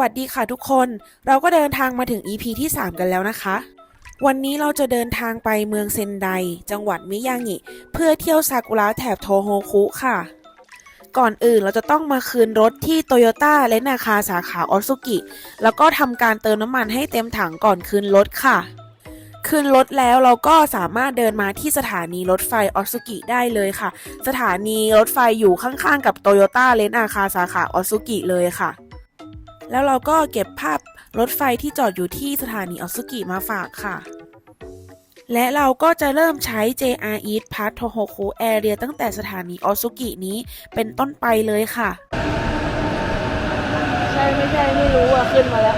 วัสดีค่ะทุกคน เราก็เดินทางมาถึง EP ที่ 3 กันแล้วนะคะ วันนี้เราจะเดินทางไปเมืองเซนได จังหวัดมิยางิ เพื่อเที่ยวซากุระแถบโทโฮคุค่ะ ก่อนอื่นเราจะต้องมาคืนรถที่โตโยต้าและนาคาสาขาออสุกิ แล้วก็ทำการเติมน้ำมันให้เต็มถังก่อนคืนรถค่ะคืนรถแล้วเราก็สามารถเดินมาที่สถานีรถไฟออสุกิได้เลยค่ะ สถานีรถไฟอยู่ข้างๆกับโตโยต้าเลนอาคาสาขาออสุกิเลยค่ะ แล้วเราก็เก็บภาพรถไฟที่จอดอยู่ที่สถานีออสุกิมาฝากค่ะ และเราก็จะเริ่มใช้ JR East Pass Tohoku Area ตั้งแต่สถานีออสุกินี้เป็นต้นไปเลยค่ะ ใช่ไม่ใช่ไม่รู้อะ ขึ้นมาแล้ว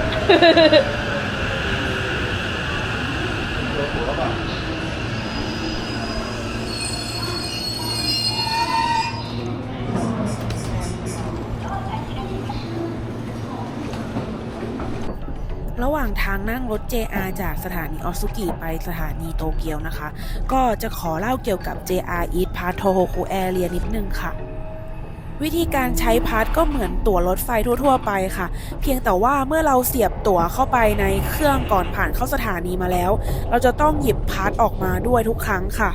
ระหว่างทางนั่งรถ JR จากสถานีออสุกิไปสถานีโตเกียวนะคะ ก็จะขอเล่าเกี่ยวกับ JR East Pass Tohoku Area นิดนึงค่ะ วิธีการใช้พาสก็เหมือนตั๋วรถไฟทั่ว ๆ ไปค่ะ เพียงแต่ว่าเมื่อเราเสียบตั๋วเข้าไปในเครื่องก่อนผ่านเข้าสถานีมาแล้ว เราจะต้องหยิบพาสออกมาด้วยทุกครั้งค่ะ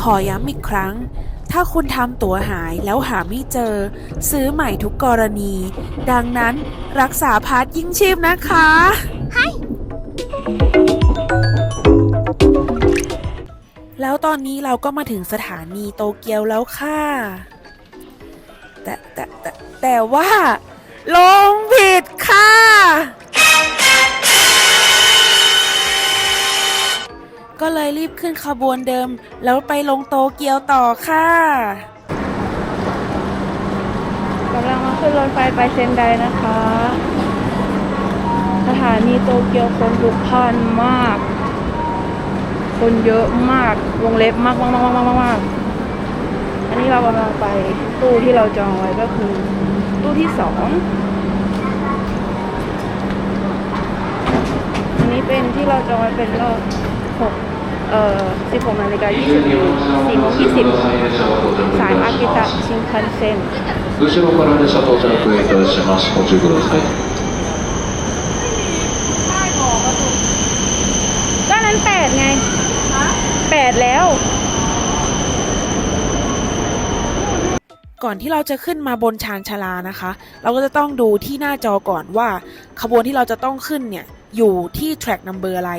ขอย้ำอีกครั้ง ถ้าคุณทำตั๋วหายแล้วหาไม่เจอ ซื้อใหม่ทุกกรณี ดังนั้นรักษาพาสยิ่งชีพนะคะแล้วตอนนี้เราก็มาถึงสถานีโตเกียวแล้วค่ะ แต่แต่แต่แต่ว่าลงผิดค่ะ ก็เลยรีบขึ้นขบวนเดิม แล้วไปลงโตเกียวต่อค่ะกำลังมาขึ้นรถไฟไปเซนไดนะคะ สถานีโตเกียวคนพลุกพล่านมาก คนเยอะมาก วงเล็บมากมากมากมากมากมากอันนี้เรากำลังไปตู้ที่เราจองไว้ก็คือ ตู้ที่สองอันนี้เป็นที่เราจองไว้เป็นรอบ หกเอ่อสิบหกนาฬิกายี่สิบสี่โมงยี่สิบสายอากิตะชินคันเซ็น 後ろから列車到着いたします。ご注意ください。 ก็นั้นแปดไงแปดแล้ว ก่อนที่เราจะขึ้นมาบนชานชาลานะคะ เราก็จะต้องดูที่หน้าจอก่อนว่า ขบวนที่เราจะต้องขึ้นเนี่ย อยู่ที่ track number อะไร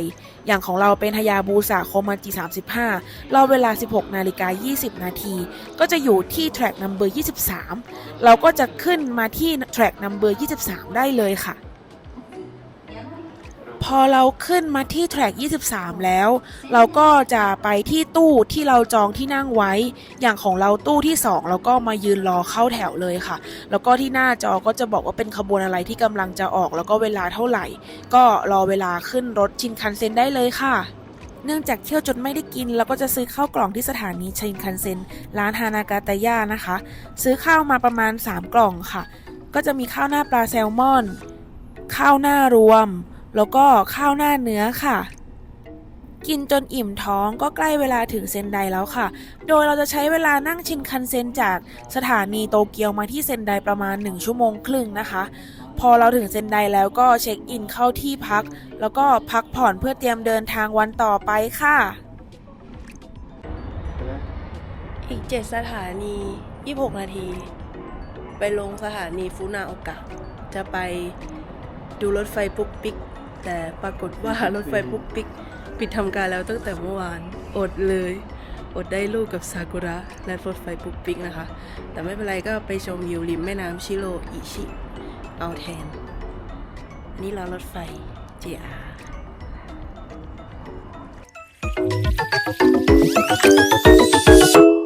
อย่างของเราเป็นฮยาบูสะโคมันจิ35รอบเวลา 16 นาฬิกา 20 นาที ก็จะอยู่ที่แทร็กนัมเบอร์23 เราก็จะขึ้นมาที่แทร็กนัมเบอร์23 ได้เลยค่ะ พอเราขึ้นมาที่ track 23 แล้ว เราก็จะไปที่ตู้ที่เราจองที่นั่งไว้ อย่างของเราตู้ที่ 2 เราก็มายืนรอเข้าแถวเลยค่ะ แล้วก็ที่หน้าจอก็จะบอกว่าเป็นขบวนอะไรที่กำลังจะออก แล้วก็เวลาเท่าไหร่ ก็รอเวลาขึ้นรถชินคันเซ็นได้เลยค่ะเนื่องจากเที่ยวจนไม่ได้กินเราก็จะซื้อข้าวกล่องที่สถานีชินคันเซ็นร้านฮานากาตายานะคะ ซื้อข้าวมาประมาณ 3 กล่องค่ะ ก็จะมีข้าวหน้าปลาแซลมอน ข้าวหน้ารวม แล้วก็ข้าวหน้าเนื้อค่ะ กินจนอิ่มท้องก็ใกล้เวลาถึงเซนไดแล้วค่ะ โดยเราจะใช้เวลานั่งชินคันเซ็นจากสถานีโตเกียวมาที่เซนไดประมาณ 1 ชั่วโมงครึ่งนะคะ พอเราถึงเซนไดแล้วก็เช็คอินเข้าที่พัก แล้วก็พักผ่อนเพื่อเตรียมเดินทางวันต่อไปค่ะ อีกเจ็ดสถานี 26 นาที ไปลงสถานีฟุนาโอกะ จะไปดูรถไฟปุ๊กปิ๊ก แต่ปรากฏว่ารถไฟปุ๊กปิ๊กปิดทำการแล้วตั้งแต่เมื่อวาน อดเลย อดได้ลูกกับซากุระและรถไฟปุ๊กปิ๊กนะคะ แต่ไม่เป็นไรก็ไปชมวิวริมแม่น้ำชิโรอิชิ เอาแทน นี่รอรถไฟ JR เร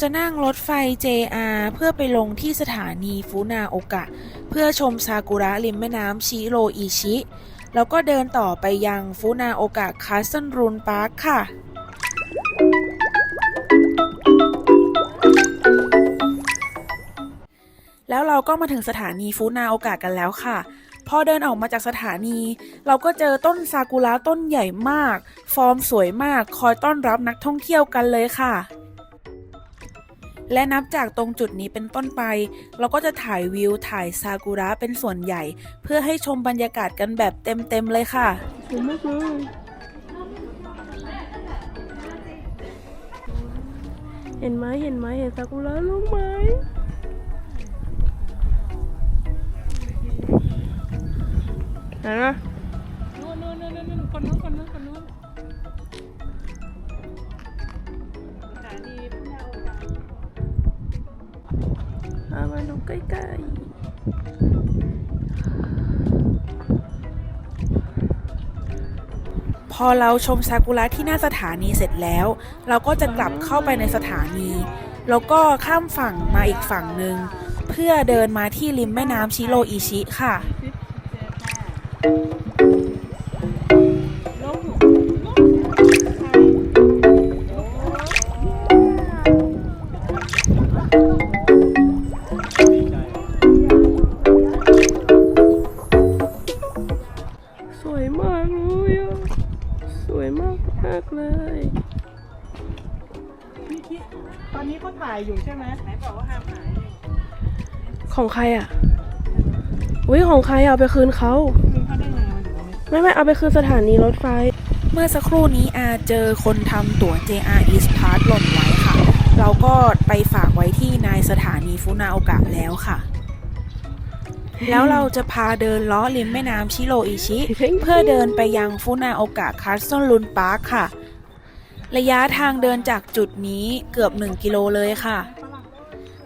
จะนั่งรถไฟ JR เพื่อไปลงที่สถานีฟูนาโอกะ เพื่อชมซากุระริมแม่น้ำชิโรอิชิ แล้วก็เดินต่อไปยังฟูนาโอกะคาสเซิลรูนพาร์คค่ะแล้วเราก็มาถึงสถานีฟูนาโอกะกันแล้วค่ะพพอเดินออกมาจากสถานี เราก็เจอต้นซากุระต้นใหญ่มาก ฟอร์มสวยมาก คอยต้อนรับนักท่องเที่ยวกันเลยค่ะ และนับจากตรงจุดนี้เป็นต้นไป เราก็จะถ่ายวิวถ่ายซากุระเป็นส่วนใหญ่ เพื่อให้ชมบรรยากาศกันแบบเต็มๆเลยค่ะสวยมากเลยเห็นไหมเห็นไหมเห็นซากุระลูกไหมเห็นไหม เอามาดูใกล้ๆ พอเราชมซากุระที่หน้าสถานีเสร็จแล้ว เราก็จะกลับเข้าไปในสถานี แล้วก็ข้ามฝั่งมาอีกฝั่งหนึ่ง เพื่อเดินมาที่ริมแม่น้ำชิโรอิชิค่ะ อยู่ใช่ไหมไหนบอกว่าห้ามถ่ายนี่ของใครอะอุ้ยของใครอะเอาไปคืนเขาคืนเขาได้ไงมันอยู่ตรงนี้ไม่ไม่เอาไปคืนสถานีรถไฟ เมื่อสักครู่นี้อาเจอคนทำตั๋ว JR East Pass หล่นไว้ค่ะ เราก็ไปฝากไว้ที่นายสถานีฟุนาโอกะแล้วค่ะ แล้วเราจะพาเดินล้อริมแม่น้ำชิโรอิชิ เพื่อเดินไปยังฟุนาโอกะคาสโซลุนพาร์คค่ะ ระยะทางเดินจากจุดนี้เกือบ 1 กิโลเลยค่ะ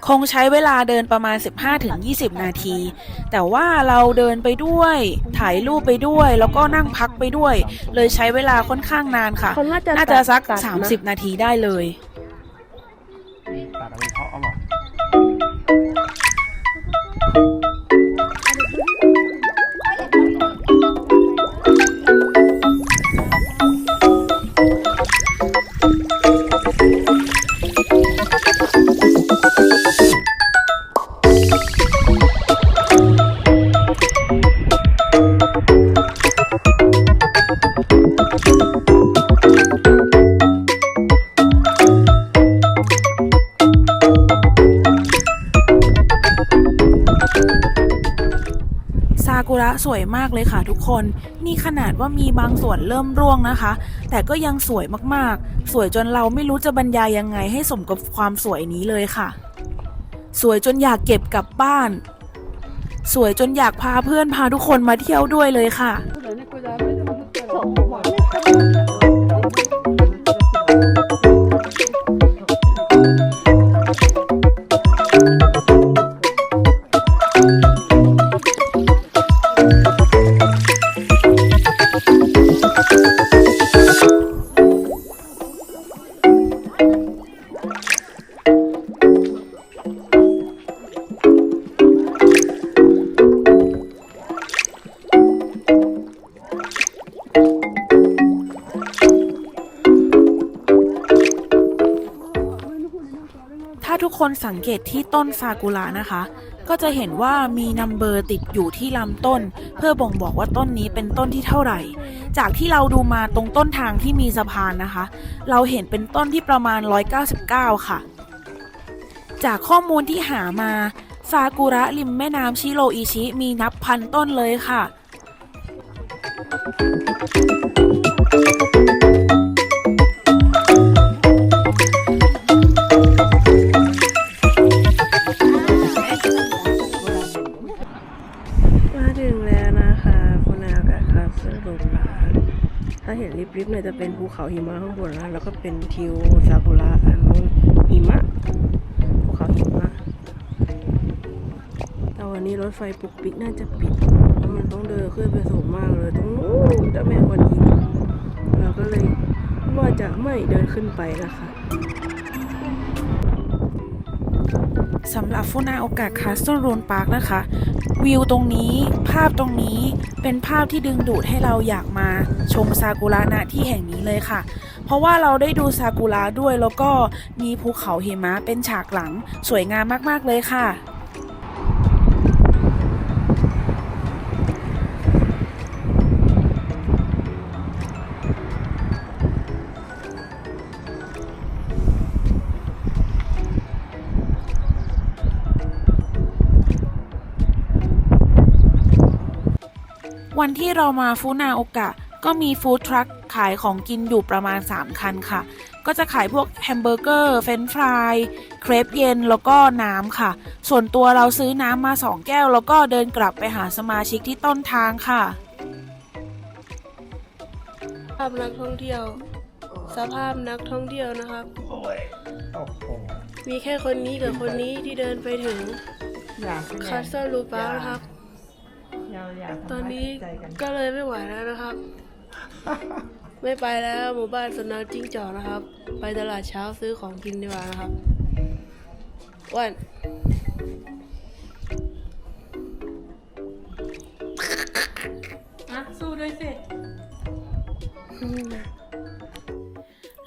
คงใช้เวลาเดินประมาณ 15-20 นาที แต่ว่าเราเดินไปด้วย ถ่ายรูปไปด้วย แล้วก็นั่งพักไปด้วย เลยใช้เวลาค่อนข้างนานค่ะเขาน่าจะน่าจะสักตัดนะ30 นาทีได้เลย ตัดเอาไปเพาะเอาหรอ สวยมากเลยค่ะทุกคน นี่ขนาดว่ามีบางส่วนเริ่มร่วงนะคะ แต่ก็ยังสวยมากๆ สวยจนเราไม่รู้จะบรรยายยังไงให้สมกับความสวยนี้เลยค่ะ สวยจนอยากเก็บกลับบ้าน สวยจนอยากพาเพื่อนพาทุกคนมาเที่ยวด้วยเลยค่ะ ทุกคนสังเกตที่ต้นซากุระนะคะ ก็จะเห็นว่ามีนัมเบอร์ติดอยู่ที่ลำต้น เพื่อบ่งบอกว่าต้นนี้เป็นต้นที่เท่าไหร่ จากที่เราดูมาตรงต้นทางที่มีสะพานนะคะ เราเห็นเป็นต้นที่ประมาณ 199 ค่ะ จากข้อมูลที่หามาซากุระริมแม่น้ำชิโรอิชิมีนับพันต้นเลยค่ะมา เห็นริบๆเนี่ยจะเป็นภูเขาหิมะข้างบนนะแล้วก็เป็นทิวซากุระอันนู้นหิมะภูเขาหิมะแต่วันนี้รถไฟปุกปิกน่าจะปิดเพราะมันต้องเดินขึ้นไปสูงมากเลยตรงนู้นเจ้าแม่กวนนี้เราก็เลยว่าจะไม่เดินขึ้นไปนะคะ สำหรับฟูนาโอกาสคาสโตรูนพาร์คนะคะ วิวตรงนี้ภาพตรงนี้เป็นภาพที่ดึงดูดให้เราอยากมาชมซากุระณที่แห่งนี้เลยค่ะ เพราะว่าเราได้ดูซากุระด้วยแล้วก็มีภูเขาหิมะเป็นฉากหลังสวยงามมากๆเลยค่ะ วันที่เรามาฟูนาโอกะ ก็มีฟู้ดทรัคขายของกินอยู่ประมาณ 3 คันค่ะ ก็จะขายพวกแฮมเบอร์เกอร์เฟรนช์ฟรายเครปเย็นแล้วก็น้ำค่ะ ส่วนตัวเราซื้อน้ำมา 2 แก้ว แล้วก็เดินกลับไปหาสมาชิกที่ต้นทางค่ะภาพนักท่องเที่ยว สภาพนักท่องเที่ยวนะครับ มีแค่คนนี้กับคนนี้ที่เดินไปถึงอยากคาสเซิลลูปานะครับ อยากอยากตอนนี้ใจกันก็เลยไม่ไหวแล้วนะครับ ไม่ไปแล้วหมู่บ้านสวนน้ำจิ้งจอกนะครับ ไปตลาดเช้าซื้อของกินดีกว่านะครับอ้วันอะสู้ด้วยสิ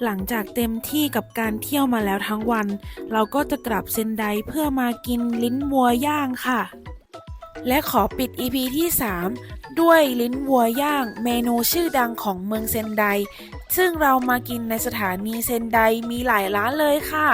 หลังจากเต็มที่กับการเที่ยวมาแล้วทั้งวัน เราก็จะกลับเซนไดเพื่อมากินลิ้นวัวย่างค่ะ และขอปิด EP ที่ 3 ด้วยลิ้นวัวย่างเมนูชื่อดังของเมืองเซนได ซึ่งเรามากินในสถานีเซนไดมีหลายร้านเลยค่ะ